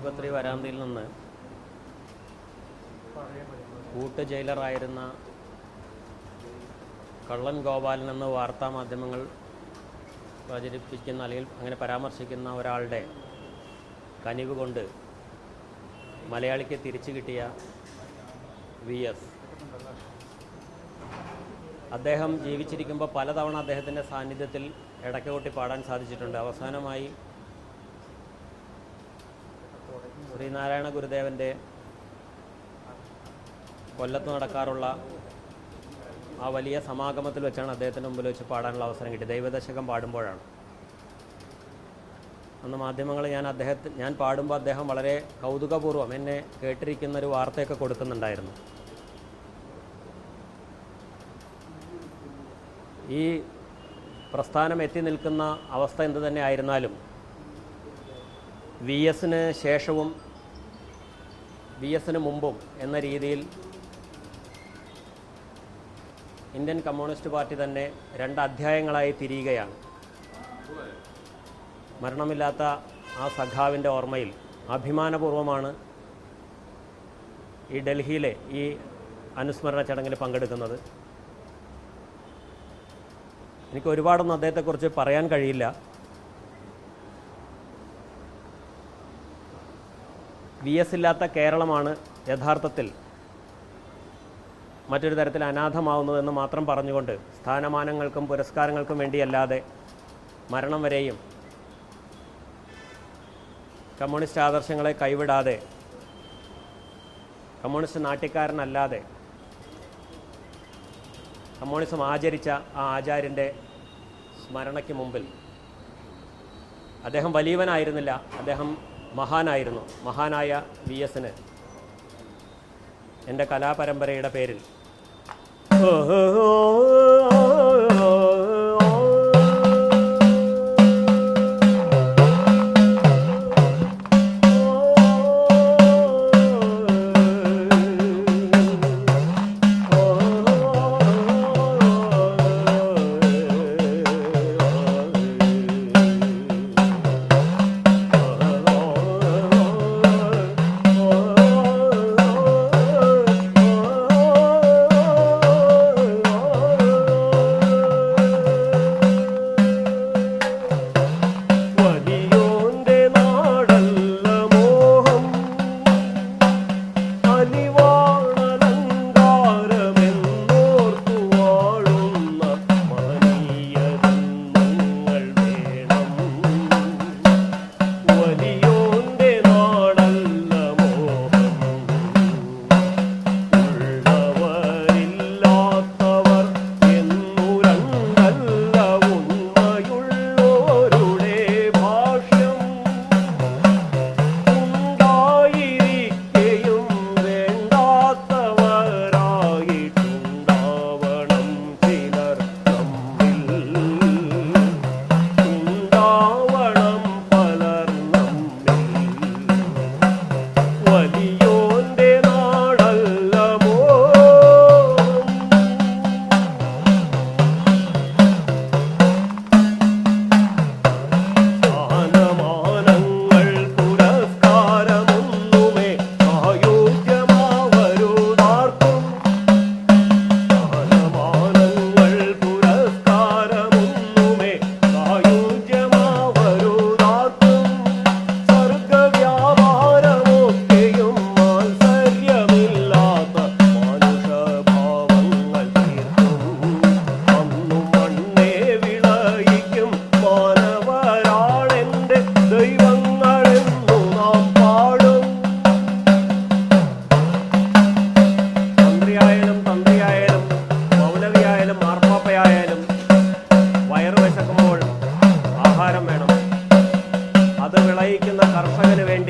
ആശുപത്രി വരാന്തയിൽ നിന്ന് കൂട്ട് ജയിലറായിരുന്ന കള്ളൻ ഗോപാലൻ എന്ന വാർത്താ മാധ്യമങ്ങൾ പ്രചരിപ്പിക്കുന്ന അല്ലെങ്കിൽ അങ്ങനെ പരാമർശിക്കുന്ന ഒരാളുടെ കനിവ് കൊണ്ട് മലയാളിക്ക് തിരിച്ചു കിട്ടിയ വി എസ്. അദ്ദേഹം ജീവിച്ചിരിക്കുമ്പോൾ പലതവണ അദ്ദേഹത്തിന്റെ സാന്നിധ്യത്തിൽ ഇടയ്ക്ക് കൊട്ടി പാടാൻ സാധിച്ചിട്ടുണ്ട്. അവസാനമായി ശ്രീനാരായണ ഗുരുദേവന്റെ കൊല്ലത്ത് നടക്കാറുള്ള ആ വലിയ സമാഗമത്തിൽ വെച്ചാണ് അദ്ദേഹത്തിന്റെ മുമ്പിൽ വെച്ച് പാടാനുള്ള അവസരം കിട്ടി ദൈവദശകം പാടുമ്പോഴാണ്. അന്ന് മാധ്യമങ്ങൾ ഞാൻ അദ്ദേഹത്തിന് ഞാൻ പാടുമ്പോൾ അദ്ദേഹം വളരെ കൗതുകപൂർവം എന്നെ കേട്ടിരിക്കുന്ന ഒരു വാർത്തയൊക്കെ കൊടുക്കുന്നുണ്ടായിരുന്നു. ഈ പ്രസ്ഥാനം എത്തി നിൽക്കുന്ന അവസ്ഥ എന്തു തന്നെ ആയിരുന്നാലും വി എസിന് ശേഷവും വി എസിന് മുമ്പും എന്ന രീതിയിൽ ഇന്ത്യൻ കമ്മ്യൂണിസ്റ്റ് പാർട്ടി തന്നെ രണ്ട് അധ്യായങ്ങളായി തിരിയുകയാണ്. മരണമില്ലാത്ത ആ സഖാവിന്റെ ഓർമ്മയിൽ അഭിമാനപൂർവമാണ് ഈ ഡൽഹിയിലെ ഈ അനുസ്മരണ ചടങ്ങിൽ പങ്കെടുക്കുന്നത്. എനിക്ക് ഒരുപാടൊന്നും അദ്ദേഹത്തെക്കുറിച്ച് പറയാൻ കഴിയില്ല. വി എസ് ഇല്ലാത്ത കേരളമാണ് യഥാർത്ഥത്തിൽ മറ്റൊരു തരത്തിൽ അനാഥമാവുന്നതെന്ന് മാത്രം പറഞ്ഞുകൊണ്ട് സ്ഥാനമാനങ്ങൾക്കും പുരസ്കാരങ്ങൾക്കും വേണ്ടിയല്ലാതെ മരണം വരെയും കമ്മ്യൂണിസ്റ്റ് ആദർശങ്ങളെ കൈവിടാതെ കമ്മ്യൂണിസ്റ്റ് നാട്ടിക്കാരനല്ലാതെ കമ്മ്യൂണിസം ആചരിച്ച ആ ആചാര്യന്റെ സ്മരണയ്ക്ക് മുമ്പിൽ. അദ്ദേഹം വലിയവനായിരുന്നില്ല. അദ്ദേഹം മഹാനായിരുന്നു. മഹാനായ വി എസിന് എന്റെ കലാപരമ്പരയുടെ പേരിൽ. വലിയോന്റെ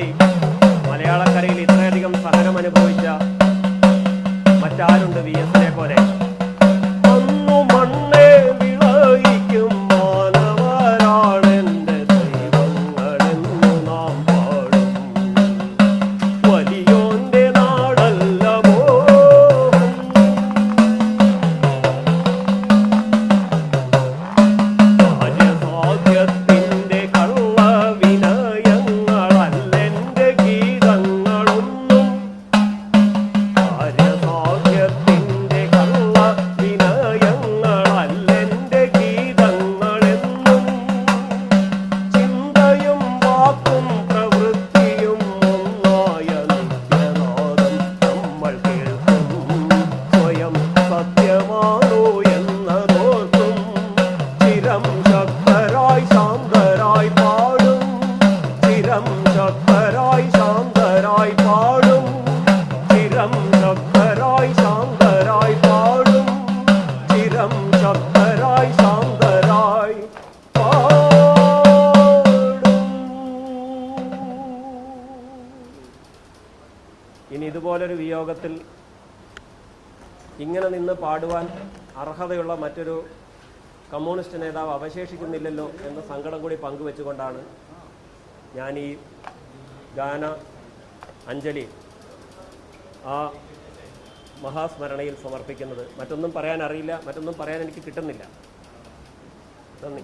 വേണ്ടി മലയാളക്കരയിൽ ഇത്രയധികം സഹനം അനുഭവിച്ച മറ്റാരുണ്ട് വി എസിനെ പോലെ? ഇനി ഇതുപോലൊരു വിയോഗത്തിൽ ഇങ്ങനെ നിന്ന് പാടുവാൻ അർഹതയുള്ള മറ്റൊരു കമ്മ്യൂണിസ്റ്റ് നേതാവ് അവശേഷിക്കുന്നില്ലല്ലോ എന്ന സങ്കടം കൂടി പങ്കുവെച്ചുകൊണ്ടാണ് ഞാൻ ഈ ഗാന അഞ്ജലി ആ മഹാസ്മരണയിൽ സമർപ്പിക്കുന്നത്. മറ്റൊന്നും പറയാൻ അറിയില്ല മറ്റൊന്നും പറയാൻ എനിക്ക് കിട്ടുന്നില്ല. നന്ദി.